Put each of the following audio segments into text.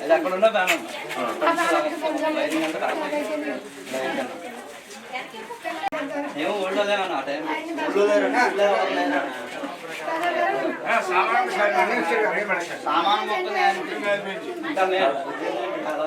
అది అక్కడ ఉన్న ఏమో అన్న ఆ టైం సామాన్ ఆ.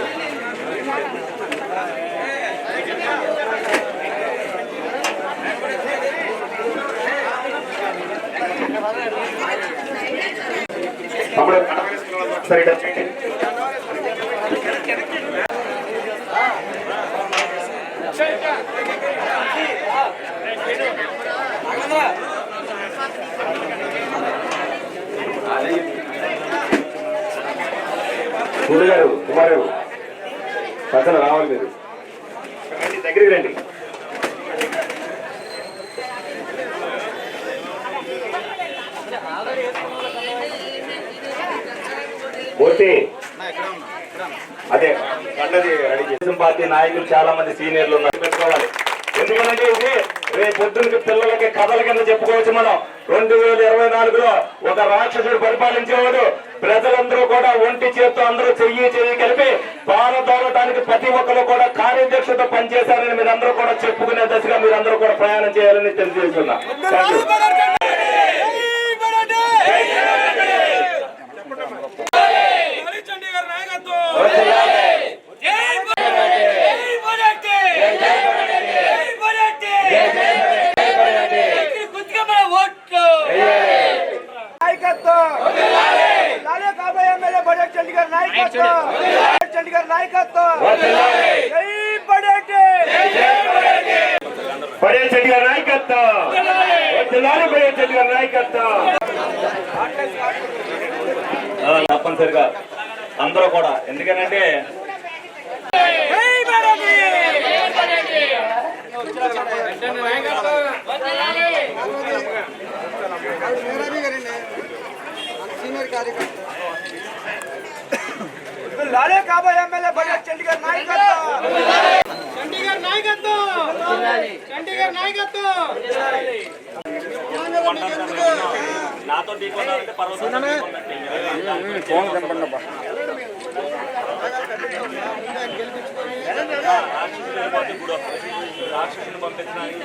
డబ్బు గుండు గారు కుమార్ పక్కన రావాలి మీరు. దగ్గరికి రండి. మూర్తి అదే చేసిన పార్టీ నాయకులు చాలా మంది సీనియర్లు ఉన్నారు. పెట్టుకోవాలి. ఎందుకంటే ఇది రేపు పొద్దునకి పిల్లలకి కథల కింద చెప్పుకోవచ్చు మనం. రెండు వేల ఇరవై నాలుగులో ఒక రాక్షసుడు పరిపాలించేవాడు. ప్రజలందరూ కూడా ఒంటి చేత్తో అందరూ చెయ్యి చెయ్యి కలిపి పారదోలటానికి ప్రతి ఒక్కరు కూడా కార్యదక్షతో పనిచేశారని మీరందరూ కూడా చెప్పుకునే దశగా మీరందరూ కూడా ప్రయాణం చేయాలని తెలియజేస్తున్నా Thank you. చండీగఢ్ నాయకత్వం వర్ధిల్లాలి. జై బజరంగి జై బజరంగి జై బజరంగి జై బజరంగి గుర్తుగా మన ఓట్లు నాయకత్వం లాలే కాబోయే ఎమ్మెల్యే బడేట్ చండీగఢ్ నాయకత్వం బడేట్ చండీగఢ్ నాయకత్వం వర్ధిల్లాలి. జై బడేట్ పడే చెట్టు గారి నాయకత్వం వర్ధిల్లాలి పడే చెట్టు గారి నాయకత్వం ఆ, తప్పనిసరిగా అందరూ కూడా. ఎందుకనంటే లాలే కాబోయే ఎమ్మెల్యే బడేట్ చండీగఢ్ నాయకత్వం. చండీగఢ్ నాయకత్వం. చండీగఢ్ నాయకత్వం. నాతో పర్వతం ఫోన్ కనపడి అబ్బా రాక్షసుని పంపించడానికి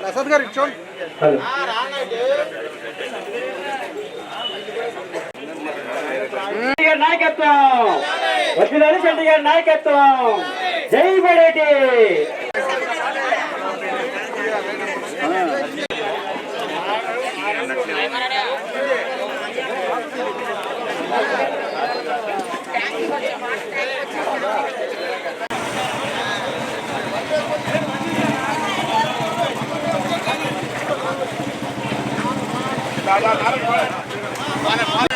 ప్రసాద్ గారు ఇచ్చోండి గారి నాయకత్వం వచ్చిందని గారి నాయకత్వం. జై బడేటి. మన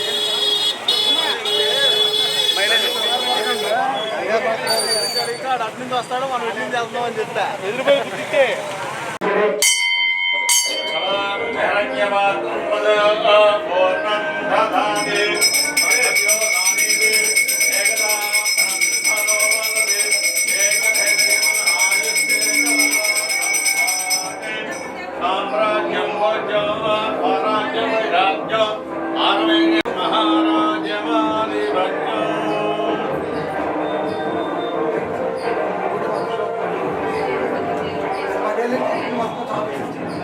చందన నాయకత్వం జై బడేటి వాళ్ళ రెండే సామ్రాజ్యం భోజ్యం స్వరాజ్యం వైరాగ్యం Tabii.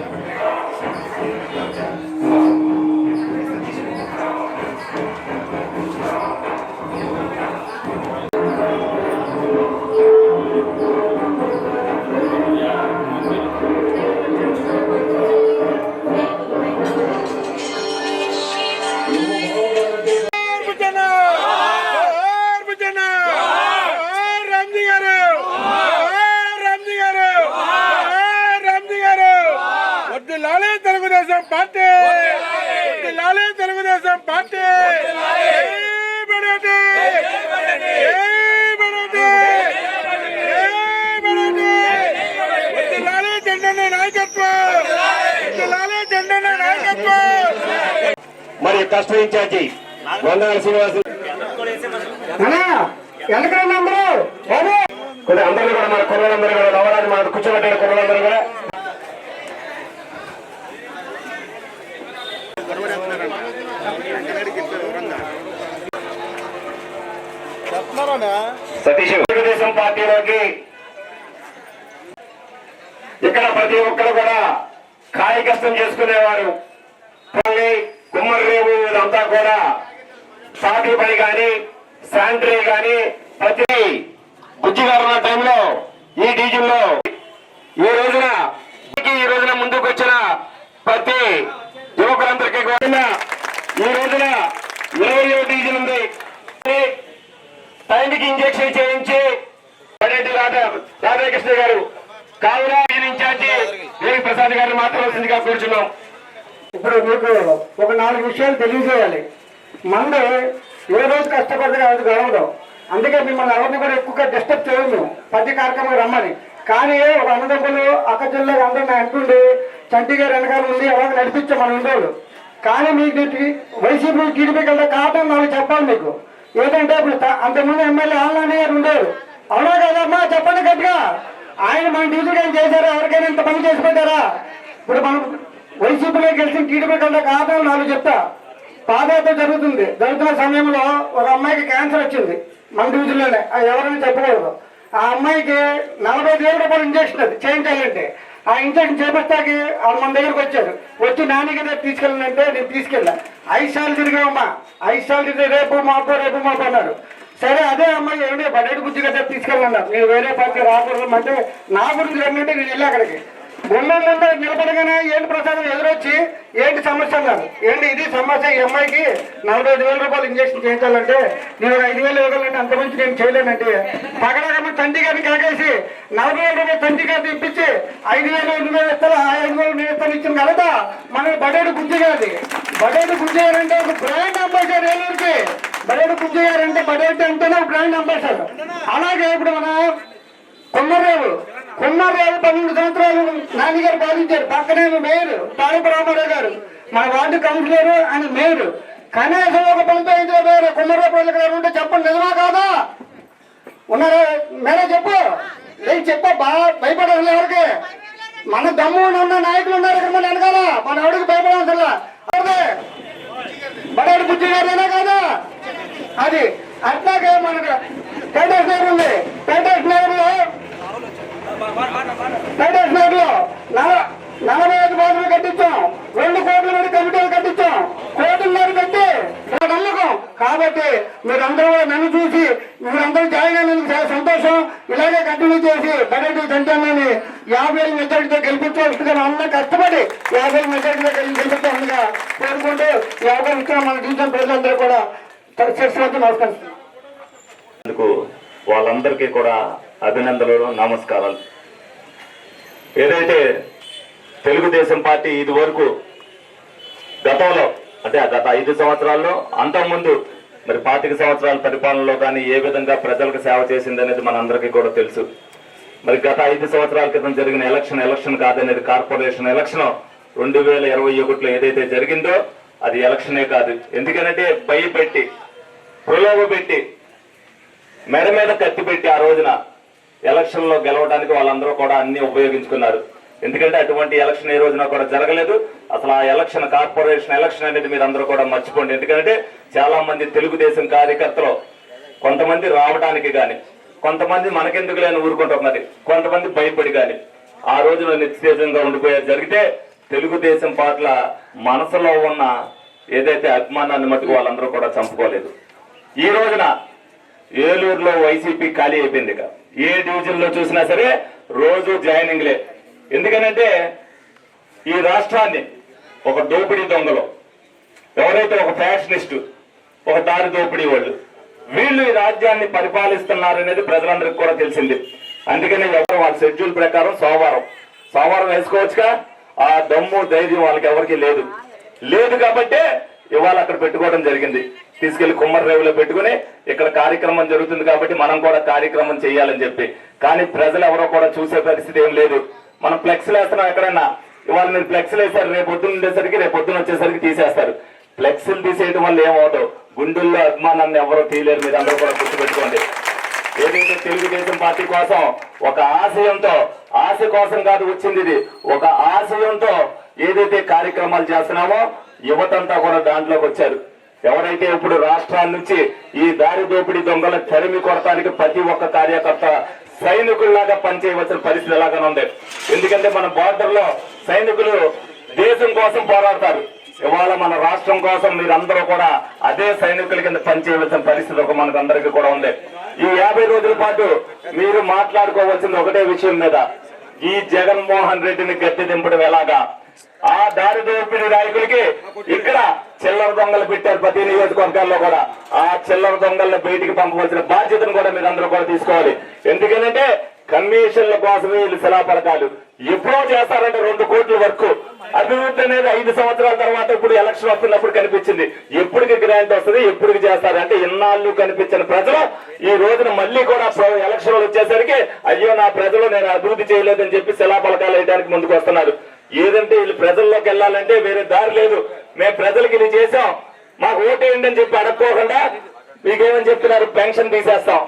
Customer in-charge Vandanala Srinivasu. కొద్దిగా అందరూ కూడా మన కుర్రలందరూ కూడా నవరాజు మన కూర్చోబెట్టిన కుర్రలందరూ కూడా. సతీష్ తెలుగుదేశం పార్టీలోకి ఇక్కడ ప్రతి ఒక్కరు కూడా కాయకష్టం చేసుకునేవారు. పల్లి కుమ్మరిరేవు ఇదంతా కూడా సాటి పని కానీ శానిటరీ కానీ ప్రతి బుజ్జిగారు ఉన్న టైంలో ఈ డీజిల్లో ఈ రోజున ఈ రోజున ముందుకు వచ్చిన ప్రతి యువకులందరికీ కూడా ఈ రోజున ఇరవై డీజిల్ ఉంది. టైంకి ఇంజెక్షన్ చేయించి పడేటి రాధాకృష్ణ గారు కావున ఇన్ఛార్జి దేవి ప్రసాద్ గారిని మాట్లాడాల్సిందిగా కూర్చున్నాం. ఇప్పుడు మీకు ఒక నాలుగు విషయాలు తెలియజేయాలి. మందు ఏ రోజు కష్టపడితే అది గడవడం అందుకే మిమ్మల్ని ఎవరిని కూడా ఎక్కువగా డిస్టర్బ్ చేయము ప్రతి కార్యక్రమం రమ్మని. కానీ ఒక అన్నదమ్ములు అక్కచెల్లెలు అందరిని అంటుండే చంటి గారు వెనకాల ఉంది అలాగే నడిపించాం మన ఉండేవాళ్ళు కానీ మీకు వైసీపీ టీడీపీకి కల్లా కావటం నాకు చెప్పాలి మీకు. ఏంటంటే ఇప్పుడు అంతకుముందు ఎమ్మెల్యే ఆళ్ళని గారు ఉండేవారు. అవునా కదమ్మా? చెప్పండి గట్టిగా. ఆయన మన డ్యూటీకి గారు చేశారా? ఎవరికైనా ఇంత పని చేసి పెట్టారా? ఇప్పుడు మనం వైసీపీలో గెలిచిన టీడీపీ కన్నా కాదని నాలుగు చెప్తా. పాదయాత్ర జరుగుతుంది. జరుగుతున్న సమయంలో ఒక అమ్మాయికి క్యాన్సర్ వచ్చింది. మన డివిజన్లోనే అది ఎవరైనా చెప్పకూడదు. ఆ అమ్మాయికి నలభై ఐదు వేల రూపాయలు ఇంజక్షన్ అది చేయించాలంటే ఆ ఇంజక్షన్ చేపట్టాకి వాళ్ళు మన దగ్గరకు వచ్చారు. వచ్చి నాన్నకి రేపు తీసుకెళ్ళాలంటే నేను తీసుకెళ్ళా. ఐదు సార్లు తిరిగామమ్మా ఐదు సార్లు తిరిగి రేపు మాపు రేపు మాపు అన్నారు. సరే అదే అమ్మాయి ఏమంటే బడ్డెట్ బుద్ధి కదా తీసుకెళ్ళన్నారు. నేను వేరే పార్టీ రాకూడదు అంటే నా గురించి రమ్మంటే నేను వెళ్ళి అక్కడికి. గుమ్మం ముందు నిలబడగానే ఏంటి ప్రసాదం ఎదురొచ్చి? ఏంటి సమస్య అన్నారు. ఏంటి ఇది సమస్య? ఈ అమ్మాయికి నలభై ఐదు వేల రూపాయలు ఇంజక్షన్ చేయించాలంటే నేను ఒక ఐదు వేలు ఇవ్వగలంటే అంత మంచి నేను చేయలేనంటే పగడగమ్మ తండ్రి గారిని కాకేసి నలభై వేల రూపాయలు తండ్రి గారిని ఇప్పించి ఐదు వేలు ఐదు వేలు ఇస్తాను ఆ ఐదు వేలు నేను ఇస్తాను ఇచ్చిన కదా మన బడేడు బుద్ధి గారి బడేడు బుద్ధి గారు అంటే ఒక బ్రాండ్ అంబాసిడర్ ఏలూరుకి. బడేడు బుద్ధి గారు అంటే బడేడు అంటేనే ఒక బ్రాండ్ అంబాసిడర్. అలాగే ఇప్పుడు మన కుమ్మర్రావు కుమ్మర్రావు పన్నెండు సంవత్సరాలు నాన్నగారు పాలించారు. పక్కనే మేయర్ తారక రామారావు గారు. మన వార్డు కౌన్సిలర్ ఆయన మేయర్. కనీసం ఒక పంచాయతీలో వేరే కుమ్మర్రావు గారు ఉంటే చెప్పండి నిజమా కాదా? ఉన్నారా? మేరే చెప్పు. లేదు చెప్ప భయపడాలి ఎవరికి. మన దమ్ము ఉన్న నాయకులు ఉన్నారు ఇక్కడ మన వెనకాల. మన ఎవరికి భయపడాల్సిన బడాడు బుద్ధి గారేనా కాదా? అది అట్లాగే మనకు పేటేష్ నగర్ ఉంది. పేటేష్ నగర్ లో పేటేష్ నలభై ఐదు బాధలు కట్టించాం. రెండు కోట్ల నుండి కమిటీలు కట్టించాం. కోట్లున్నర కట్టి నా నమ్మకం కాబట్టి మీరందరూ కూడా నన్ను చూసి మీరందరూ జాయిన్ అయినందుకు చాలా సంతోషం. ఇలాగే కంటిన్యూ చేసి బడేటి సంచాలని యాభై ఏళ్ళ మెజార్టీతో గెలిపించవలసిందిగా అన్న కష్టపడి యాభై ఏళ్ళ మెజార్టీతో గెలిపించాల్సిందిగా కోరుకుంటూ యాభై అవకాశం ఇచ్చిన మన డివిజన్ ప్రజలందరూ కూడా శిరస్సు నమస్కరిస్తున్నాం. అందుకు వాళ్ళందరికీ కూడా అభినందనలు నమస్కారాలు. ఏదైతే తెలుగుదేశం పార్టీ ఇది వరకు గతంలో అంటే ఆ గత ఐదు సంవత్సరాల్లో అంతకుముందు మరి పాతిక సంవత్సరాల పరిపాలనలో కానీ ఏ విధంగా ప్రజలకు సేవ చేసింది అనేది మనందరికీ కూడా తెలుసు. మరి గత ఐదు సంవత్సరాల క్రితం జరిగిన ఎలక్షన్ ఎలక్షన్ కాదనేది కార్పొరేషన్ ఎలక్షన్ రెండు వేల ఇరవై ఒకటిలో ఏదైతే జరిగిందో అది ఎలక్షనే కాదు. ఎందుకంటే భయపెట్టి ప్రలోభ పెట్టి మెడ మీద కత్తి పెట్టి ఆ రోజున ఎలక్షన్లో గెలవడానికి వాళ్ళందరూ కూడా అన్ని ఉపయోగించుకున్నారు. ఎందుకంటే అటువంటి ఎలక్షన్ ఏ రోజున కూడా జరగలేదు. అసలు ఆ ఎలక్షన్ కార్పొరేషన్ ఎలక్షన్ అనేది మీరు అందరూ కూడా మర్చిపోండి. ఎందుకంటే చాలా మంది తెలుగుదేశం కార్యకర్తలు కొంతమంది రావడానికి కానీ కొంతమంది మనకెందుకు లేని ఊరుకుంటున్నది కొంతమంది భయపడి కానీ ఆ రోజున నిత్యజంగా ఉండిపోయారు జరిగితే తెలుగుదేశం పట్ల మనసులో ఉన్న ఏదైతే అభిమానాన్ని మట్టుకు వాళ్ళందరూ కూడా చంపుకోలేదు. ఈ రోజున ఏలూరులో వైసీపీ ఖాళీ అయిపోయింది ఇక. ఏ డివిజన్లో చూసినా సరే రోజు జాయినింగ్లే. ఎందుకనంటే ఈ రాష్ట్రాన్ని ఒక దోపిడీ దొంగలు ఎవరైతే ఒక ఫ్యాషనిస్ట్ ఒక దారి దోపిడీ వాళ్ళు వీళ్ళు ఈ రాజ్యాన్ని పరిపాలిస్తున్నారనేది ప్రజలందరికీ కూడా తెలిసింది. అందుకని ఎవరు వాళ్ళ షెడ్యూల్ ప్రకారం సోమవారం సోమవారం వేసుకోవచ్చుగా? ఆ దమ్ము ధైర్యం వాళ్ళకి ఎవరికి లేదు. లేదు కాబట్టే ఇవాళ అక్కడ పెట్టుకోవడం జరిగింది. తీసుకెళ్ళి కుమ్మరి రేవులో పెట్టుకుని ఇక్కడ కార్యక్రమం జరుగుతుంది కాబట్టి మనం కూడా కార్యక్రమం చేయాలని చెప్పి. కానీ ప్రజలు ఎవరో కూడా చూసే పరిస్థితి ఏం లేదు. మనం ఫ్లెక్స్లు వేస్తున్నాం ఎక్కడన్నా ఇవాళ మీరు ఫ్లెక్స్లు వేసారు రేపు పొద్దున్న ఉండేసరికి రేపు పొద్దున్న వచ్చేసరికి తీసేస్తారు. ఫ్లెక్సీలు తీసేయడం వల్ల ఏమవుతావు గుండెల్లో అభిమానాన్ని ఎవరో తీయలేరు మీరు అందరూ కూడా గుర్తుపెట్టుకోండి. ఏదైతే తెలుగుదేశం పార్టీ కోసం ఒక ఆశయంతో ఆశ కోసం కాదు వచ్చింది ఇది. ఒక ఆశయంతో ఏదైతే కార్యక్రమాలు చేస్తున్నామో యువతంతా కూడా దాంట్లోకి వచ్చారు. ఎవరైతే ఇప్పుడు రాష్ట్రాల నుంచి ఈ దారి దోపిడీ దొంగల తరిమి కొడటానికి ప్రతి ఒక్క కార్యకర్త సైనికుల్లాగా పనిచేయవలసిన పరిస్థితి ఎలాగానే ఉంది. ఎందుకంటే మన బార్డర్లో సైనికులు దేశం కోసం పోరాడతారు. ఇవాళ మన రాష్ట్రం కోసం మీరందరూ కూడా అదే సైనికుల కింద పనిచేయవలసిన పరిస్థితి ఒక మనకు అందరికీ కూడా ఉంది. ఈ యాభై రోజుల పాటు మీరు మాట్లాడుకోవాల్సింది ఒకటే విషయం మీద. ఈ జగన్మోహన్ రెడ్డిని గట్టి దింపడం ఎలాగా? ఆ దారి దోపిడి నాయకులకి ఇక్కడ చిల్లర దొంగలు పెట్టారు ప్రతి నియోజకవర్గాల్లో కూడా. ఆ చిల్లర దొంగలను బయటికి పంపవలసిన బాధ్యతను కూడా మీరు అందరూ కూడా తీసుకోవాలి. ఎందుకంటే కమిషన్ల కోసమే వీళ్ళు శిలాపరకాలు ఎప్పుడో చేస్తారంటే రెండు కోట్ల వరకు. అభివృద్ధి అనేది ఐదు సంవత్సరాల తర్వాత ఇప్పుడు ఎలక్షన్ వస్తున్నప్పుడు కనిపించింది. ఎప్పటికి గ్రాంట్ వస్తుంది ఎప్పటికి చేస్తారు. అంటే ఇన్నాళ్ళు కనిపించిన ప్రజలు ఈ రోజున మళ్ళీ కూడా ఎలక్షన్లు వచ్చేసరికి అయ్యో నా ప్రజలు నేను అభివృద్ధి చేయలేదని చెప్పి శిలాపలకాలు వేయడానికి ముందుకు వస్తున్నారు. ఏదంటే వీళ్ళు ప్రజల్లోకి వెళ్ళాలంటే వేరే దారి లేదు. మేము ప్రజలకి ఇది చేసాం మాకు ఓటేయండి అని చెప్పి అడగకోకుండా మీకేమని చెప్తున్నారు? పెన్షన్ తీసేస్తాం.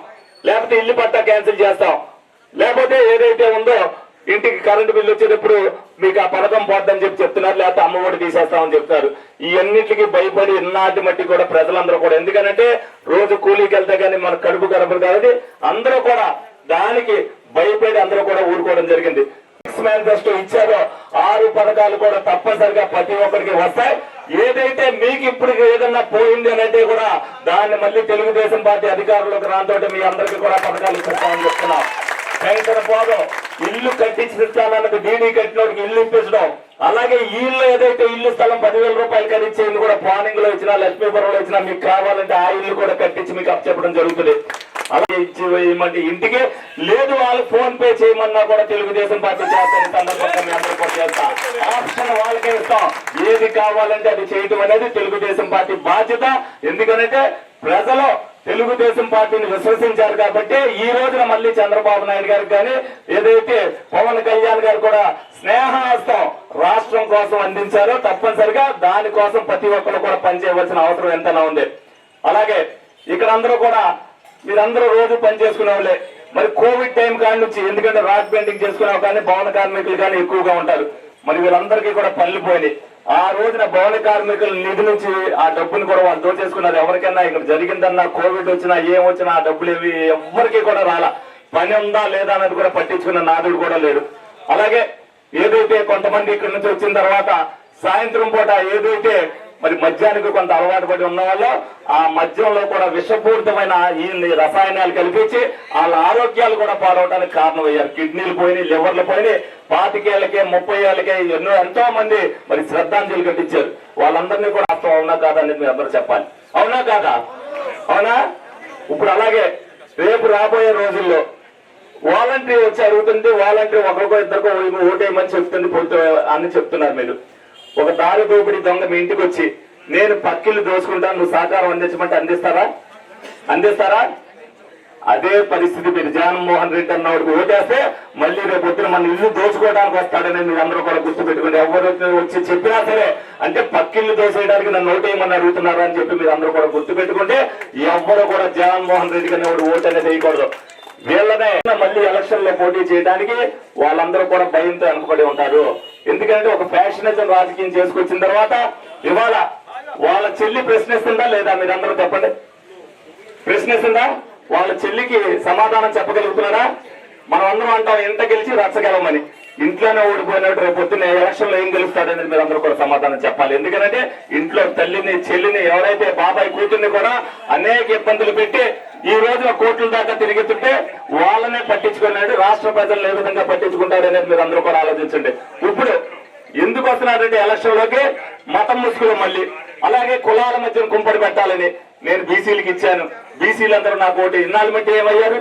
లేకపోతే ఇల్లు పట్టా క్యాన్సిల్ చేస్తాం. లేకపోతే ఏదైతే ఉందో ఇంటికి కరెంటు బిల్లు వచ్చేటప్పుడు మీకు ఆ పథకం పోద్దని చెప్పి చెప్తున్నారు. లేకపోతే అమ్మఒడి తీసేస్తామని చెప్తారు ఇవన్నిటికి భయపడి ఇన్నాటి మట్టి కూడా ప్రజలందరూ కూడా. ఎందుకనంటే రోజు కూలీకి వెళ్తే కానీ మన కడుపు గడపదు కాబట్టి అందరూ కూడా దానికి భయపడి అందరూ కూడా ఊరుకోవడం జరిగింది. మేనిఫెస్టో ఇచ్చారో. ఆరు పథకాలు కూడా తప్పనిసరిగా ప్రతి ఒక్కరికి వస్తాయి. ఏదైతే మీకు ఇప్పుడు ఏదన్నా పోయింది అనంటే కూడా దాన్ని మళ్ళీ తెలుగుదేశం పార్టీ అధికారంలోకి రాంతోటి మీ అందరికీ కూడా పథకాలు ఇస్తామని చెప్తున్నాం. పెన్షన్ పోదు ఇల్లు కట్టించిస్తానన్నది డీడీ కట్టినోడికి ఇల్లు ఇప్పించడం. అలాగే ఇల్లు ఏదైతే ఇల్లు స్థలం పదివేల రూపాయలు కట్టించేది కూడా ప్లానింగ్లో ఇచ్చినా లక్ష్మీపురంలో ఇచ్చినా మీకు కావాలంటే ఆ ఇల్లు కూడా కట్టించి మీకు అప్పచెప్పడం జరుగుతుంది. అలాగే ఇచ్చి వేయమంటే ఇంటికి లేదు వాళ్ళు ఫోన్ పే చేయమన్నా కూడా తెలుగుదేశం పార్టీ చేస్తాను సందర్భంగా మీ చేస్తాం. ఆప్షన్ వాళ్ళకే ఇస్తాం. ఏది కావాలంటే అది చేయటం అనేది తెలుగుదేశం పార్టీ బాధ్యత. ఎందుకనంటే ప్రజలు తెలుగుదేశం పార్టీని విశ్వసించారు కాబట్టి ఈ రోజున మళ్ళీ చంద్రబాబు నాయుడు గారికి కానీ ఏదైతే పవన్ కళ్యాణ్ గారు కూడా స్నేహహస్తం రాష్ట్రం కోసం అందించారో తప్పనిసరిగా దానికోసం ప్రతి ఒక్కరు కూడా పనిచేయవలసిన అవసరం ఎంతనా ఉంది. అలాగే ఇక్కడ అందరూ కూడా మీరందరూ రోజు పనిచేసుకునే వాళ్ళే. మరి కోవిడ్ టైం కాడి నుంచి ఎందుకంటే రాడ్ పెయింటింగ్ చేసుకునే కానీ భవన కార్మికులు కానీ ఎక్కువగా ఉంటారు. మరి వీళ్ళందరికీ కూడా పనులు పోయినాయి. ఆ రోజున భవన కార్మికుల నిధి నుంచి ఆ డబ్బుని కూడా వాళ్ళు దోచేసుకున్నారు. ఎవరికైనా ఇక్కడ జరిగిందన్నా కోవిడ్ వచ్చినా ఏం వచ్చినా ఆ డబ్బులు ఏవి ఎవ్వరికీ కూడా రాలా. పని ఉందా లేదా అన్నది కూడా పట్టించుకున్న నాదుడు కూడా లేడు. అలాగే ఏదైతే కొంతమంది ఇక్కడ నుంచి వచ్చిన తర్వాత సాయంత్రం పూట ఏదైతే మరి మద్యానికి కొంత అలవాటు పడి ఉన్న వాళ్ళు ఆ మద్యంలో కూడా విషపూరితమైన ఈ రసాయనాలు కల్పించి వాళ్ళ ఆరోగ్యాలు కూడా పాడవడానికి కారణమయ్యారు కిడ్నీలు పోయినాయి లివర్లు పోయినాయి. పాతికేళ్ళకే ముప్పై ఏళ్ళకే ఎన్నో ఎంతో మంది మరి శ్రద్ధాంజలి కట్టించారు వాళ్ళందరినీ కూడా అర్థం అవునా కాదా అనేది మీరు అందరూ చెప్పాలి. అవునా కాదా? అవునా? ఇప్పుడు అలాగే రేపు రాబోయే రోజుల్లో వాలంటీర్ వచ్చి అడుగుతుంది వాలంటీర్ ఒకరికో ఇద్దరికో ఓటేయమని చెప్తుంది పొత్తు అని చెప్తున్నారు మీరు. ఒక దారి దోపిడి దొంగ మీ ఇంటికి వచ్చి నేను పక్కిల్లు దోసుకుంటాను నువ్వు సహకారం అందించమంటే అందిస్తారా? అందిస్తారా? అదే పరిస్థితి మీరు జగన్మోహన్ రెడ్డి అన్నవాడికి ఓటేస్తే మళ్ళీ రేపు పొద్దున మన ఇల్లు దోచుకోవడానికి వస్తాడని మీరు అందరూ కూడా గుర్తు పెట్టుకుని ఎవరు వచ్చి చెప్పినా సరే అంటే పక్కిల్లు దోసేయడానికి నన్ను ఓటేయమని అడుగుతున్నారు అని చెప్పి మీరు అందరూ కూడా గుర్తు పెట్టుకుంటే ఎవ్వరు కూడా జగన్మోహన్ రెడ్డి అన్నవాడు ఓటు అనేది వేయకూడదు. వీళ్ళనే మళ్ళీ ఎలక్షన్లో పోటీ చేయడానికి వాళ్ళందరూ కూడా భయంతో వెనకబడి ఉంటారు. ఎందుకంటే ఒక ఫ్యాషనిజం రాజకీయం చేసుకొచ్చిన తర్వాత ఇవాళ వాళ్ళ చెల్లి ప్రశ్నిస్తుందా లేదా మీరందరూ చెప్పండి. ప్రశ్నిస్తుందా? వాళ్ళ చెల్లికి సమాధానం చెప్పగలుగుతున్నారా? మనం అందరం అంటాం ఇంత గెలిచి రచ్చగలమని ఇంట్లోనే ఓడిపోయినట్టు రేపు పొద్దున్న ఎలక్షన్లో ఏం గెలుస్తాడనేది మీరు అందరూ కూడా సమాధానం చెప్పాలి. ఎందుకంటే ఇంట్లో తల్లిని చెల్లిని ఎవరైతే బాబాయ్ కూతుర్ని కూడా అనేక ఇబ్బందులు పెట్టి ఈ రోజున కోట్ల దాకా తిరుగుతుంటే వాళ్ళనే పట్టించుకున్నాడు రాష్ట్ర ప్రజలను ఏ విధంగా పట్టించుకుంటాడు అనేది మీరు అందరూ కూడా ఆలోచించండి. ఇప్పుడు ఎందుకు వస్తున్నారంటే ఎలక్షన్లోకి మతం ముసుగులు మళ్ళీ. అలాగే కులాల మధ్యన కుంపడి పెట్టాలని నేను బీసీలకు ఇచ్చాను. బీసీలు అందరూ నాకు ఓటు ఇన్నాళ్ళు మట్టి ఏమయ్యారు?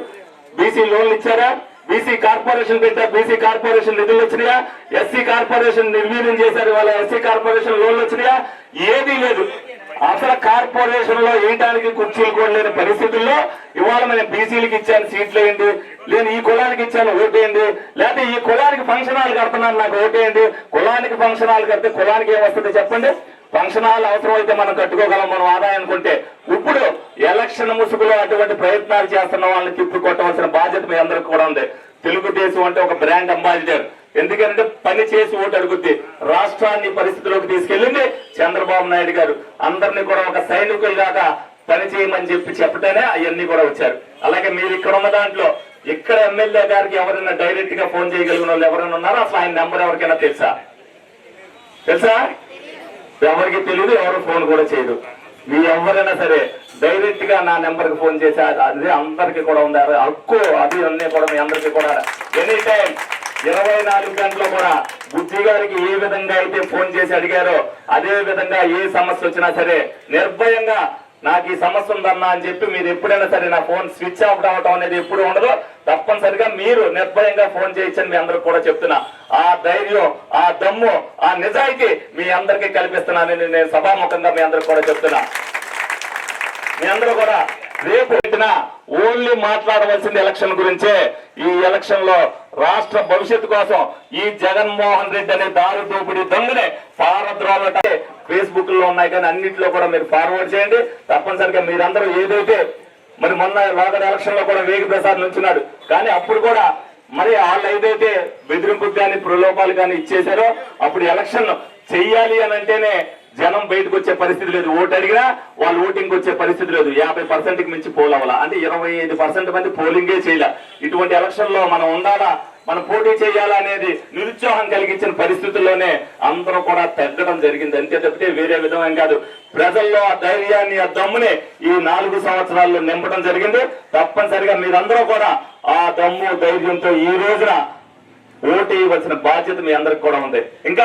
బీసీ లోన్లు ఇచ్చారా? బీసీ కార్పొరేషన్ పెట్టా బీసీ కార్పొరేషన్ నిధులు వచ్చినాయా? ఎస్సీ కార్పొరేషన్ నిర్వీర్యం చేశారు వాళ్ళ ఎస్సీ కార్పొరేషన్ లోన్లు వచ్చినాయా? ఏదీ లేదు. అసలు కార్పొరేషన్లో వేయడానికి కుర్చీలు కూడా లేని పరిస్థితుల్లో ఇవాళ నేను బీసీలకు ఇచ్చాను సీట్లు వేయండి నేను ఈ కులానికి ఇచ్చాను ఓటేయండి లేకపోతే ఈ కులానికి ఫంక్షన్ హాల్ కడుతున్నాను నాకు ఓటేయండి కులానికి ఫంక్షన్ హాల్ కడితే కులానికి ఏమొస్తుంది చెప్పండి? ఫంక్షన్ హాల్ అవసరం అయితే మనం కట్టుకోగలం మనం ఆదాయం అనుకుంటే. ఇప్పుడు ఎలక్షన్ ముసుగులో అటువంటి ప్రయత్నాలు చేస్తున్న వాళ్ళని తిప్పి కొట్టవలసిన బాధ్యత మీ అందరికి కూడా ఉంది. తెలుగుదేశం అంటే ఒక బ్రాండ్ అంబాసిడర్. ఎందుకంటే పని చేసి ఓటు అడుగుద్ది. రాష్ట్రాన్ని పరిస్థితిలోకి తీసుకెళ్ళింది చంద్రబాబు నాయుడు గారు. అందరినీ కూడా ఒక సైనికులు దాకా పని చేయమని చెప్పి చెప్పటనే అవన్నీ కూడా వచ్చారు. అలాగే మీరు ఇక్కడ ఉన్న దాంట్లో ఇక్కడ ఎమ్మెల్యే గారికి ఎవరైనా డైరెక్ట్గా ఫోన్ చేయగలిగిన వాళ్ళు ఎవరైనా ఉన్నారో? అసలు ఆయన నెంబర్ ఎవరికైనా తెలుసా? తెలుసా? ఎవరికి తెలియదు ఎవరు ఫోన్ కూడా చేయదు. మీ ఎవరైనా సరే డైరెక్ట్గా నా నెంబర్కి ఫోన్ చేసి అది- అందరికి కూడా ఉంది? హక్కు అది అన్నీ కూడా మీ అందరికి కూడా ఎనీ టైం ఇరవై నాలుగు గంటలు కూడా బుద్ధి గారికి ఏ విధంగా అయితే ఫోన్ చేసి అడిగారో అదే విధంగా ఏ సమస్య వచ్చినా సరే నిర్భయంగా నాకు ఈ సమస్య ఉందన్నా అని చెప్పి మీరు ఎప్పుడైనా సరే నా ఫోన్ స్విచ్ ఆఫ్ అవడం అనేది ఎప్పుడు ఉండదు తప్పనిసరిగా మీరు నిర్భయంగా ఫోన్ చేయొచ్చని మీ అందరికి కూడా చెప్తున్నా. ఆ ధైర్యం ఆ దమ్ము ఆ నిజాయితీ మీ అందరికీ కల్పిస్తున్నానని నేను సభాముఖంగా మీ అందరికి కూడా చెప్తున్నా. మీ అందరూ కూడా రేపు పెట్టిన ఓన్లీ మాట్లాడవలసింది ఎలక్షన్ గురించే. ఈ ఎలక్షన్లో రాష్ట్ర భవిష్యత్తు కోసం ఈ జగన్మోహన్ రెడ్డి అనే దారు దోపిడీ దొంగనే పారద్రోలట ఫేస్బుక్లో ఉన్నాయి కానీ అన్నింటిలో కూడా మీరు ఫార్వర్డ్ చేయండి. తప్పనిసరిగా మీరందరూ ఏదైతే మరి మొన్న లోకల్ ఎలక్షన్లో కూడా వేగి ప్రసాద్ నుంచున్నాడు. కానీ అప్పుడు కూడా మరి వాళ్ళు ఏదైతే బెదిరింపు కానీ ప్రలోభాలు కానీ ఇచ్చేశారో అప్పుడు ఎలక్షన్ చెయ్యాలి అని అంటేనే జనం బయటకు వచ్చే పరిస్థితి లేదు. ఓటు అడిగినా వాళ్ళు ఓటింగ్ వచ్చే పరిస్థితి లేదు. యాభై పర్సెంట్కి మించి పోల్ అవ్వాలా? అంటే ఇరవై ఐదు పర్సెంట్ మంది పోలింగే చేయలే. ఇటువంటి ఎలక్షన్లో మనం ఉండాలా? మనం పోటీ చేయాలనేది నిరుత్సాహం కలిగించిన పరిస్థితుల్లోనే అందరూ కూడా తగ్గడం జరిగింది. అంతే తప్పితే వేరే విధమైన కాదు. ప్రజల్లో ఆ ధైర్యాన్ని ఆ దమ్ముని ఈ నాలుగు సంవత్సరాల్లో నింపడం జరిగింది. తప్పనిసరిగా మీరందరూ కూడా ఆ దమ్ము ధైర్యంతో ఈ రోజున ఓటు ఇవ్వాల్సిన బాధ్యత మీ అందరికి కూడా ఉంది. ఇంకా